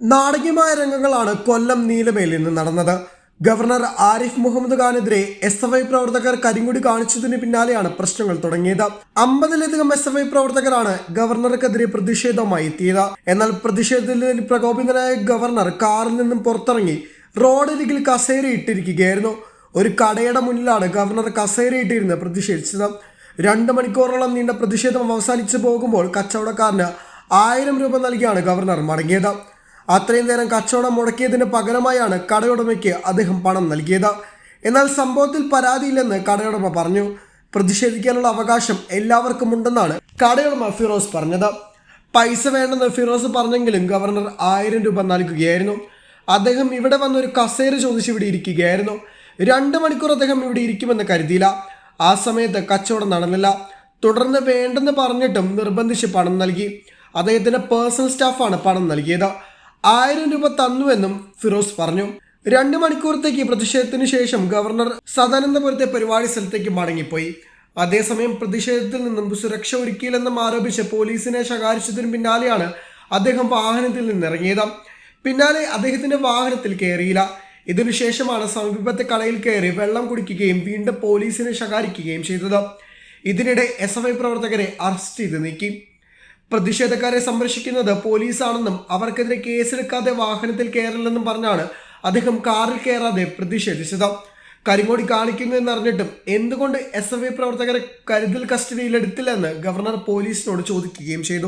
നാടകീയമായ രംഗങ്ങളാണ് കൊല്ലം നീലമേലിൽ നിന്ന് നടന്നത്. ഗവർണർ ആരിഫ് മുഹമ്മദ് ഖാനെതിരെ എസ് എഫ് ഐ പ്രവർത്തകർ കരിങ്കുടി കാണിച്ചതിന് പിന്നാലെയാണ് പ്രശ്നങ്ങൾ തുടങ്ങിയത്. അമ്പതിലധികം എസ് എഫ് ഐ പ്രവർത്തകരാണ് ഗവർണർക്കെതിരെ പ്രതിഷേധവുമായി എത്തിയത്. എന്നാൽ പ്രതിഷേധത്തിൽ പ്രകോപിതനായ ഗവർണർ കാറിൽ നിന്നും പുറത്തിറങ്ങി റോഡരികിൽ കസേരയിട്ടിരിക്കുകയായിരുന്നു ഒരു കടയുടെ മുന്നിലാണ് ഗവർണർ കസേരയിട്ടിരുന്ന് പ്രതിഷേധിച്ചത്. രണ്ട് മണിക്കൂറോളം നീണ്ട പ്രതിഷേധം അവസാനിച്ചു പോകുമ്പോൾ കച്ചവടക്കാരന് ആയിരം രൂപ നൽകിയാണ് ഗവർണർ മടങ്ങിയത്. അത്രയും നേരം കച്ചവടം മുടക്കിയതിന് പകരമായാണ് കടയുടമയ്ക്ക് അദ്ദേഹം പണം നൽകിയത്. എന്നാൽ സംഭവത്തിൽ പരാതിയില്ലെന്ന് കടയുടമ പറഞ്ഞു. പ്രതിഷേധിക്കാനുള്ള അവകാശം എല്ലാവർക്കും ഉണ്ടെന്നാണ് കടയുടമ ഫിറോസ് പറഞ്ഞത്. പൈസ വേണ്ടെന്ന് ഫിറോസ് പറഞ്ഞെങ്കിലും ഗവർണർ ആയിരം രൂപ നൽകുകയായിരുന്നു. അദ്ദേഹം ഇവിടെ വന്ന് ഒരു കസേര ചോദിച്ച് ഇവിടെ ഇരിക്കുകയായിരുന്നു. രണ്ട് മണിക്കൂർ അദ്ദേഹം ഇവിടെ ഇരിക്കുമെന്ന് കരുതിയില്ല. ആ സമയത്ത് കച്ചവടം നടന്നില്ല. തുടർന്ന് വേണ്ടെന്ന് പറഞ്ഞിട്ടും നിർബന്ധിച്ച് പണം നൽകി. അദ്ദേഹത്തിന്റെ പേഴ്സണൽ സ്റ്റാഫാണ് പണം നൽകിയത്. ആയിരം രൂപ തന്നുവെന്നും ഫിറോസ് പറഞ്ഞു. രണ്ട് മണിക്കൂറത്തേക്ക് പ്രതിഷേധത്തിന് ശേഷം ഗവർണർ സദാനന്ദപുരത്തെ പരിപാടി സ്ഥലത്തേക്ക് മടങ്ങിപ്പോയി. അതേസമയം പ്രതിഷേധത്തിൽ നിന്നും സുരക്ഷ ഒരുക്കിയില്ലെന്നും ആരോപിച്ച് പോലീസിനെ ശകാരിച്ചതിന് പിന്നാലെയാണ് അദ്ദേഹം വാഹനത്തിൽ നിന്നിറങ്ങിയത്. പിന്നാലെ അദ്ദേഹത്തിന്റെ വാഹനത്തിൽ കയറിയില്ല. ഇതിനുശേഷമാണ് സമീപത്തെ കടയിൽ കയറി വെള്ളം കുടിക്കുകയും വീണ്ടും പോലീസിനെ ശകാരിക്കുകയും ചെയ്തത്. ഇതിനിടെ എസ് ഐ പ്രവർത്തകരെ അറസ്റ്റ് ചെയ്ത് നീക്കി. പ്രതിഷേധക്കാരെ സംരക്ഷിക്കുന്നത് പോലീസാണെന്നും അവർക്കെതിരെ കേസെടുക്കാതെ വാഹനത്തിൽ കയറില്ലെന്നും പറഞ്ഞാണ് അദ്ദേഹം കാറിൽ കയറാതെ പ്രതിഷേധിച്ചത്. കരിങ്ങോടി കാണിക്കുന്നു എന്നറിഞ്ഞിട്ടും എന്തുകൊണ്ട് എസ് എഫ് ഐ പ്രവർത്തകരെ കരുതൽ കസ്റ്റഡിയിലെടുത്തില്ലെന്ന് ഗവർണർ പോലീസിനോട് ചോദിക്കുകയും ചെയ്തു.